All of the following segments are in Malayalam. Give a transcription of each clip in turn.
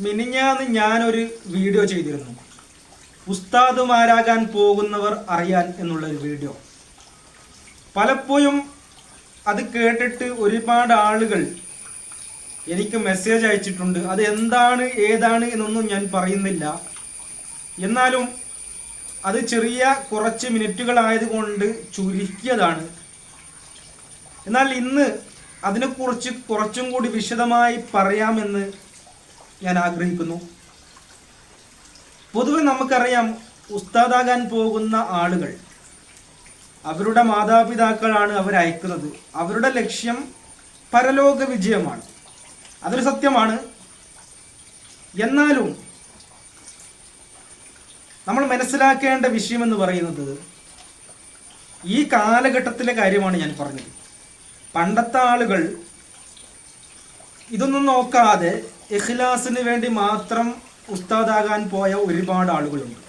മിനിഞ്ഞാന്ന് ഞാനൊരു വീഡിയോ ചെയ്തിരുന്നു. ഉസ്താദുമാരാകാൻ പോകുന്നവർ അറിയാൻ എന്നുള്ളൊരു വീഡിയോ. പലപ്പോഴും അത് കേട്ടിട്ട് ഒരുപാട് ആളുകൾ എനിക്ക് മെസ്സേജ് അയച്ചിട്ടുണ്ട്. അത് എന്താണ് ഏതാണ് എന്നൊന്നും ഞാൻ പറയുന്നില്ല. എന്നാലും അത് ചെറിയ കുറച്ച് മിനിറ്റുകളായതുകൊണ്ട് ചുരുക്കിയതാണ്. എന്നാൽ ഇന്ന് അതിനെക്കുറിച്ച് കുറച്ചും കൂടി വിശദമായി പറയാമെന്ന് ഞാൻ ആഗ്രഹിക്കുന്നു പൊതുവെ നമുക്കറിയാം ഉസ്താദാകാൻ പോകുന്ന ആളുകൾ അവരുടെ മാതാപിതാക്കളാണ് അവരയക്കുന്നത് അവരുടെ ലക്ഷ്യം പരലോക വിജയമാണ്. അതൊരു സത്യമാണ്. എന്നാലും നമ്മൾ മനസ്സിലാക്കേണ്ട വിഷയം എന്ന് പറയുന്നത് ഈ കാലഘട്ടത്തിലെ കാര്യമാണ് ഞാൻ പറഞ്ഞത്. പണ്ടത്തെ ആളുകൾ ഇതൊന്നും നോക്കാതെ ഇഖ്ലാസിന് വേണ്ടി മാത്രം ഉസ്താദാകാൻ പോയ ഒരുപാട് ആളുകളുണ്ട്.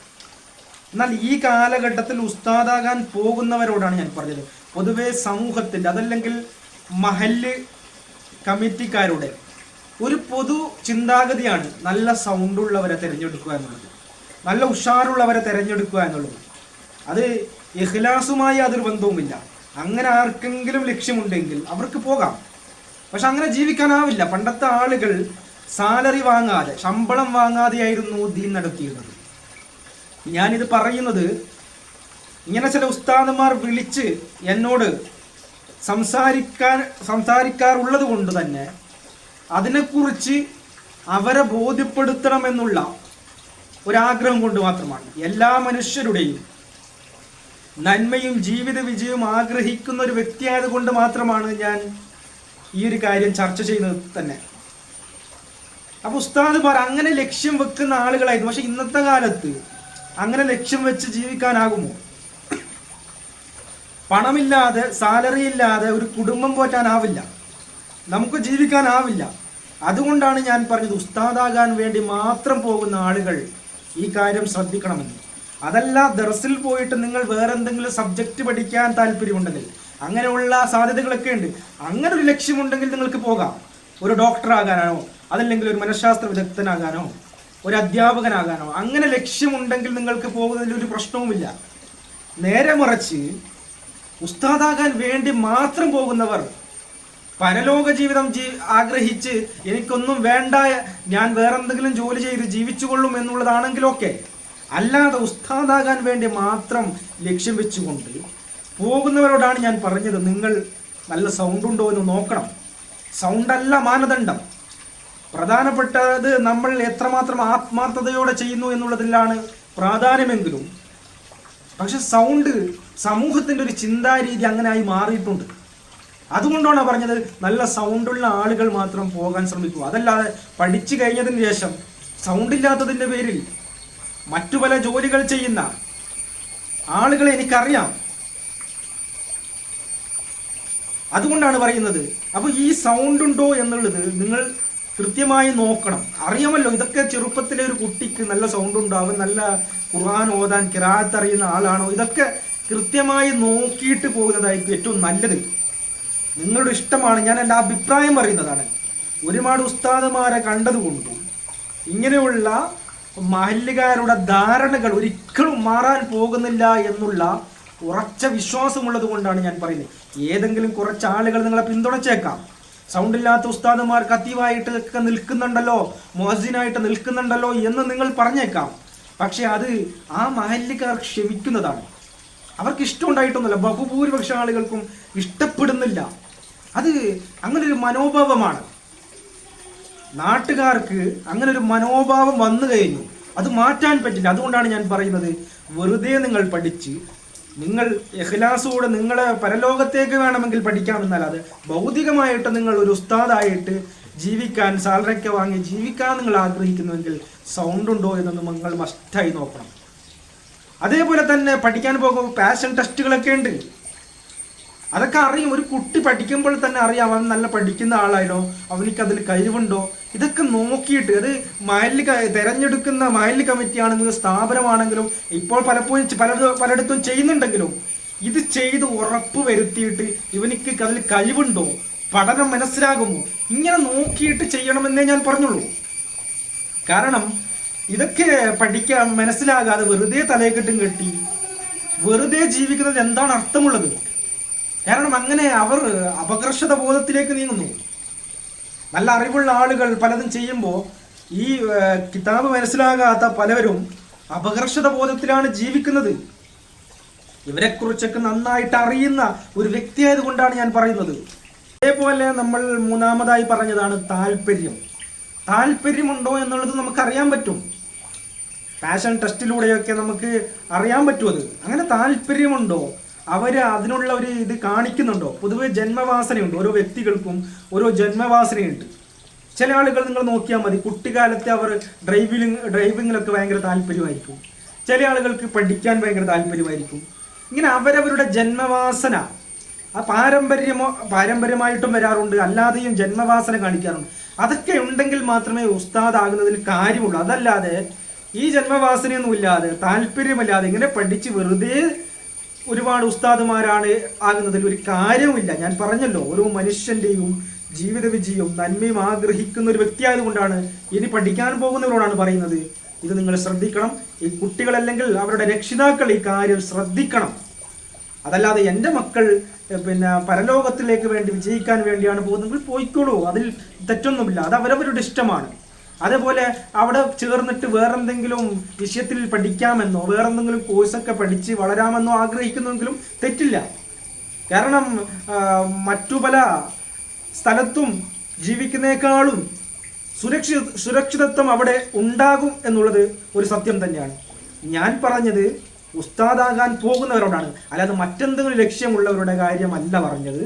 എന്നാൽ ഈ കാലഘട്ടത്തിൽ ഉസ്താദാകാൻ പോകുന്നവരോടാണ് ഞാൻ പറഞ്ഞത്. പൊതുവെ സമൂഹത്തിന്റെ അതല്ലെങ്കിൽ മഹല്ല് കമ്മിറ്റിക്കാരുടെ ഒരു പൊതു ചിന്താഗതിയാണ് നല്ല സൗണ്ടുള്ളവരെ തിരഞ്ഞെടുക്കുക എന്നുള്ളത്. നല്ല ഉഷാറുള്ളവരെ തിരഞ്ഞെടുക്കുക എന്നുള്ളത്. അത് ഇഖ്ലാസുമായി അതൊരു ബന്ധവുമില്ല. അങ്ങനെ ആർക്കെങ്കിലും ലക്ഷ്യമുണ്ടെങ്കിൽ അവർക്ക് പോകാം. പക്ഷെ അങ്ങനെ ജീവിക്കാനാവില്ല. പണ്ടത്തെ ആളുകൾ സാലറി വാങ്ങാതെ ശമ്പളം വാങ്ങാതെയായിരുന്നു ദീൻ നടത്തിയിരുന്നത്. ഞാനിത് പറയുന്നത് ഇങ്ങനെ ചില ഉസ്താദന്മാർ വിളിച്ച് എന്നോട് സംസാരിക്കാൻ സംസാരിക്കാറുള്ളത് കൊണ്ട് തന്നെ അതിനെക്കുറിച്ച് അവരെ ബോധ്യപ്പെടുത്തണമെന്നുള്ള ഒരാഗ്രഹം കൊണ്ട് മാത്രമാണ്. എല്ലാ മനുഷ്യരുടെയും നന്മയും ജീവിത വിജയവും ആഗ്രഹിക്കുന്ന ഒരു വ്യക്തിയായത് കൊണ്ട് മാത്രമാണ് ഞാൻ ഈ ഒരു കാര്യം ചർച്ച ചെയ്യുന്നത് തന്നെ. അപ്പൊ ഉസ്താദ് പറ അങ്ങനെ ലക്ഷ്യം വെക്കുന്ന ആളുകളായിരുന്നു പക്ഷെ ഇന്നത്തെ കാലത്ത് അങ്ങനെ ലക്ഷ്യം വെച്ച് ജീവിക്കാനാകുമോ? പണമില്ലാതെ സാലറി ഇല്ലാതെ ഒരു കുടുംബം പോറ്റാനാവില്ല. നമുക്ക് ജീവിക്കാനാവില്ല. അതുകൊണ്ടാണ് ഞാൻ പറഞ്ഞത് ഉസ്താദാകാൻ വേണ്ടി മാത്രം പോകുന്ന ആളുകൾ ഈ കാര്യം ശ്രദ്ധിക്കണമെന്ന്. അതല്ല ദർസിൽ പോയിട്ട് നിങ്ങൾ വേറെ എന്തെങ്കിലും സബ്ജക്റ്റ് പഠിക്കാൻ താല്പര്യമുണ്ടെങ്കിൽ അങ്ങനെയുള്ള സാധ്യതകളൊക്കെ ഉണ്ട്. അങ്ങനെ ഒരു ലക്ഷ്യമുണ്ടെങ്കിൽ നിങ്ങൾക്ക് പോകാം. ഒരു ഡോക്ടറാകാനോ അതല്ലെങ്കിൽ ഒരു മനഃശാസ്ത്ര വിദഗ്ധനാകാനോ ഒരു അധ്യാപകനാകാനോ അങ്ങനെ ലക്ഷ്യമുണ്ടെങ്കിൽ നിങ്ങൾക്ക് പോകുന്നതിൽ ഒരു പ്രശ്നവുമില്ല. നേരെ മറിച്ച് ഉസ്താദാകാൻ വേണ്ടി മാത്രം പോകുന്നവർ പരലോക ജീവിതം ജീ ആഗ്രഹിച്ച് എനിക്കൊന്നും വേണ്ട ഞാൻ വേറെന്തെങ്കിലും ജോലി ചെയ്ത് ജീവിച്ചുകൊള്ളും എന്നുള്ളതാണെങ്കിലൊക്കെ അല്ലാതെ ഉസ്താദാകാൻ വേണ്ടി മാത്രം ലക്ഷ്യം വെച്ചുകൊണ്ട് പോകുന്നവരോടാണ് ഞാൻ പറഞ്ഞത്. നിങ്ങൾ നല്ല സൗണ്ട് ഉണ്ടോ എന്ന് നോക്കണം. സൗണ്ടല്ല മാനദണ്ഡം. പ്രധാനപ്പെട്ടത് നമ്മൾ എത്രമാത്രം ആത്മാർത്ഥതയോടെ ചെയ്യുന്നു എന്നുള്ളതിലാണ് പ്രാധാന്യമെങ്കിലും. പക്ഷെ സൗണ്ട് സമൂഹത്തിന്റെ ഒരു ചിന്താരീതി അങ്ങനെയായി മാറിയിട്ടുണ്ട്. അതുകൊണ്ടാണ് പറഞ്ഞത് നല്ല സൗണ്ടുള്ള ആളുകൾ മാത്രം പോകാൻ ശ്രമിക്കുക. അതല്ലാതെ പഠിച്ചു കഴിഞ്ഞതിന് ശേഷം സൗണ്ടില്ലാത്തതിന്റെ പേരിൽ മറ്റു പല ജോലികൾ ചെയ്യുന്ന ആളുകളെ എനിക്കറിയാം. അതുകൊണ്ടാണ് പറയുന്നത്. അപ്പോൾ ഈ സൗണ്ട് ഉണ്ടോ എന്നുള്ളത് നിങ്ങൾ കൃത്യമായി നോക്കണം. അറിയാമല്ലോ ഇതൊക്കെ ചെറുപ്പത്തിലെ ഒരു കുട്ടിക്ക് നല്ല സൗണ്ട് ഉണ്ടാവും നല്ല ഖുർആൻ ഓതാൻ കിറാത്ത് അറിയുന്ന ആളാണോ? ഇതൊക്കെ കൃത്യമായി നോക്കിയിട്ട് പോകുന്നതായിരിക്കും ഏറ്റവും നല്ലത്. നിങ്ങളുടെ ഇഷ്ടമാണ് ഞാൻ എന്റെ അഭിപ്രായം പറയുന്നതാണ്. ഒരുപാട് ഉസ്താദുമാരെ കണ്ടതുകൊണ്ടും ഇങ്ങനെയുള്ള മഹല്ലുകാരുടെ ധാരണകൾ ഒരിക്കലും മാറാൻ പോകുന്നില്ല എന്നുള്ള ഉറച്ച വിശ്വാസമുള്ളത് കൊണ്ടാണ് ഞാൻ പറയുന്നത്. ഏതെങ്കിലും കുറച്ച് ആളുകൾ നിങ്ങളെ പിന്തുണച്ചേക്കാം. സൗണ്ട് ഇല്ലാത്ത ഉസ്താദുമാർ കത്തീവായിട്ട് ഒക്കെ നിൽക്കുന്നുണ്ടല്ലോ മോസിനായിട്ട് നിൽക്കുന്നുണ്ടല്ലോ എന്ന് നിങ്ങൾ പറഞ്ഞേക്കാം. പക്ഷെ അത് ആ മഹല്ലിക്കാർ ക്ഷമിക്കുന്നതാണ്. അവർക്ക് ഇഷ്ടമുണ്ടായിട്ടൊന്നുമില്ല ബഹുഭൂരിപക്ഷ ആളുകൾക്കും ഇഷ്ടപ്പെടുന്നില്ല. അത് അങ്ങനൊരു മനോഭാവമാണ്. നാട്ടുകാർക്ക് അങ്ങനെ ഒരു മനോഭാവം വന്നു കഴിഞ്ഞു. അത് മാറ്റാൻ പറ്റില്ല. അതുകൊണ്ടാണ് ഞാൻ പറയുന്നത് വെറുതെ നിങ്ങൾ പഠിച്ച് നിങ്ങൾ എഹ്ലാസോടെ നിങ്ങളെ പരലോകത്തേക്ക് വേണമെങ്കിൽ പഠിക്കാമെന്നല്ലാതെ ഭൗതികമായിട്ട് നിങ്ങൾ ഒരു ഉസ്താദായിട്ട് ജീവിക്കാൻ സാലറിയൊക്കെ വാങ്ങി ജീവിക്കാൻ നിങ്ങൾ ആഗ്രഹിക്കുന്നുവെങ്കിൽ സൗണ്ട് ഉണ്ടോ എന്നൊന്ന് നിങ്ങൾ മസ്റ്റായി നോക്കണം. അതേപോലെ തന്നെ പഠിക്കാൻ പോകുമ്പോൾ പാഷൻ ടെസ്റ്റുകളൊക്കെ ഉണ്ട്. അതൊക്കെ അറിയും. ഒരു കുട്ടി പഠിക്കുമ്പോൾ തന്നെ അറിയാം അവൻ നല്ല പഠിക്കുന്ന ആളായാലോ അവനിക്ക് അതിൽ കഴിവുണ്ടോ ഇതൊക്കെ നോക്കിയിട്ട് അത് മയലിൽ തെരഞ്ഞെടുക്കുന്ന മഹല്ല് കമ്മിറ്റി ആണെങ്കിലും സ്ഥാപനമാണെങ്കിലും ഇപ്പോൾ പലപ്പോഴും പല പലയിടത്തും ചെയ്യുന്നുണ്ടെങ്കിലും ഇത് ചെയ്ത് ഉറപ്പ് വരുത്തിയിട്ട് ഇവനിക്ക് അതിൽ കഴിവുണ്ടോ? പഠനം മനസ്സിലാകുമോ? ഇങ്ങനെ നോക്കിയിട്ട് ചെയ്യണമെന്നേ ഞാൻ പറഞ്ഞുള്ളൂ. കാരണം ഇതൊക്കെ പഠിക്കാൻ മനസ്സിലാകാതെ വെറുതെ തലയെക്കെട്ടും കെട്ടി വെറുതെ ജീവിക്കുന്നത് എന്താണ് അർത്ഥമുള്ളത്? കാരണം അങ്ങനെ അവർ അപകർഷത ബോധത്തിലേക്ക് നീങ്ങുന്നു. നല്ല അറിവുള്ള ആളുകൾ പലതും ചെയ്യുമ്പോൾ ഈ കിതാബ് മനസ്സിലാകാത്ത പലവരും അപകർഷത ബോധത്തിലാണ് ജീവിക്കുന്നത്. ഇവരെക്കുറിച്ചൊക്കെ നന്നായിട്ട് അറിയുന്ന ഒരു വ്യക്തിയായത് കൊണ്ടാണ് ഞാൻ പറയുന്നത്. അതേപോലെ നമ്മൾ മൂന്നാമതായി പറഞ്ഞതാണ് താല്പര്യം താല്പര്യമുണ്ടോ എന്നുള്ളത് നമുക്കറിയാൻ പറ്റും. പാഷൻ ടെസ്റ്റിലൂടെയൊക്കെ നമുക്ക് അറിയാൻ പറ്റും അത്. അങ്ങനെ താല്പര്യമുണ്ടോ അവർ അതിനുള്ള ഒരു ഇത് കാണിക്കുന്നുണ്ടോ? പൊതുവെ ജന്മവാസനയുണ്ട് ഓരോ വ്യക്തികൾക്കും ഓരോ ജന്മവാസനയുണ്ട്. ചില ആളുകൾ നിങ്ങൾ നോക്കിയാൽ മതി കുട്ടിക്കാലത്തെ അവർ ഡ്രൈവിംഗ് ഡ്രൈവിങ്ങിലൊക്കെ ഭയങ്കര താല്പര്യമായിരിക്കും. ചില ആളുകൾക്ക് പഠിക്കാൻ ഭയങ്കര താല്പര്യമായിരിക്കും. ഇങ്ങനെ അവരവരുടെ ജന്മവാസന ആ പാരമ്പര്യമോ പാരമ്പര്യമായിട്ടും വരാറുണ്ട് അല്ലാതെയും ജന്മവാസന കാണിക്കാറുണ്ട്. അതൊക്കെ ഉണ്ടെങ്കിൽ മാത്രമേ ഉസ്താദാകുന്നതിന് കാര്യമുള്ളൂ. അതല്ലാതെ ഈ ജന്മവാസനയൊന്നും ഇല്ലാതെ താല്പര്യമില്ലാതെ ഇങ്ങനെ പഠിച്ച് വെറുതെ ഒരുപാട് ഉസ്താദുമാരാണ് ആകുന്നതിൽ ഒരു കാര്യവുമില്ല. ഞാൻ പറഞ്ഞല്ലോ ഓരോ മനുഷ്യന്റെയും ജീവിത വിജയവും നന്മയും ആഗ്രഹിക്കുന്ന ഒരു വ്യക്തിയായതുകൊണ്ടാണ് ഇനി പഠിക്കാൻ പോകുന്നവരോടാണ് പറയുന്നത്. ഇത് നിങ്ങൾ ശ്രദ്ധിക്കണം. ഈ കുട്ടികളല്ലെങ്കിൽ അവരുടെ രക്ഷിതാക്കൾ ഈ കാര്യം ശ്രദ്ധിക്കണം. അതല്ലാതെ എന്റെ മക്കൾ പിന്നെ പരലോകത്തിലേക്ക് വേണ്ടി വിജയിക്കാൻ വേണ്ടിയാണ് പോകുന്നതെങ്കിൽ പോയിക്കോളൂ. അതിൽ തെറ്റൊന്നുമില്ല. അത് അവരവരുടെ ഇഷ്ടമാണ്. അതേപോലെ അവിടെ ചേർന്നിട്ട് വേറെന്തെങ്കിലും വിഷയത്തിൽ പഠിക്കാമെന്നോ വേറെന്തെങ്കിലും കോഴ്സൊക്കെ പഠിച്ച് വളരാമെന്നോ ആഗ്രഹിക്കുന്നെങ്കിലും തെറ്റില്ല. കാരണം മറ്റു പല സ്ഥലത്തും ജീവിക്കുന്നേക്കാളും സുരക്ഷിത സുരക്ഷിതത്വം അവിടെ ഉണ്ടാകും എന്നുള്ളത് ഒരു സത്യം തന്നെയാണ്. ഞാൻ പറഞ്ഞത് ഉസ്താദാകാൻ പോകുന്നവരോടാണ്. അല്ലാതെ മറ്റെന്തെങ്കിലും ലക്ഷ്യമുള്ളവരുടെ കാര്യമല്ല പറഞ്ഞത്.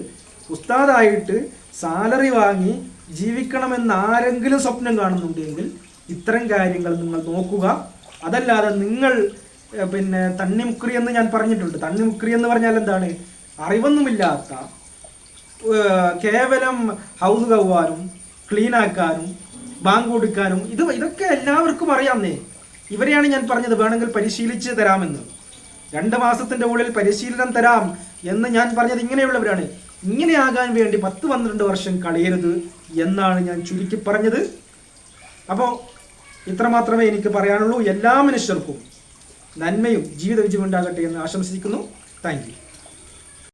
ഉസ്താദായിട്ട് സാലറി വാങ്ങി ജീവിക്കണമെന്ന് ആരെങ്കിലും സ്വപ്നം കാണുന്നുണ്ടെങ്കിൽ ഇത്തരം കാര്യങ്ങൾ നിങ്ങൾ നോക്കുക. അതല്ലാതെ നിങ്ങൾ പിന്നെ തണ്ണിമുക്രി എന്ന് ഞാൻ പറഞ്ഞിട്ടുണ്ട്. തണ്ണിമുക്രി എന്ന് പറഞ്ഞാൽ എന്താണ്? അറിവൊന്നുമില്ലാത്ത കേവലം ഹൗസ് കവ്വാനും ക്ലീനാക്കാനും ബാങ്ക് കൊടുക്കാനും ഇത് ഇതൊക്കെ എല്ലാവർക്കും അറിയാമെന്നേ ഇവരെയാണ് ഞാൻ പറഞ്ഞത് വേണമെങ്കിൽ പരിശീലിച്ച് തരാമെന്ന്. രണ്ട് മാസത്തിന്റെ ഉള്ളിൽ പരിശീലനം തരാം എന്ന് ഞാൻ പറഞ്ഞത് ഇങ്ങനെയുള്ളവരാണ്. ഇങ്ങനെയാകാൻ വേണ്ടി പത്ത് പന്ത്രണ്ട് വർഷം കളയരുത് എന്നാണ് ഞാൻ ചുരുക്കി പറഞ്ഞത്. അപ്പോൾ ഇത്ര മാത്രമേ എനിക്ക് പറയാനുള്ളൂ. എല്ലാ മനുഷ്യർക്കും നന്മയും ജീവിത വിജയമുണ്ടാകട്ടെ എന്ന് ആശംസിക്കുന്നു. താങ്ക്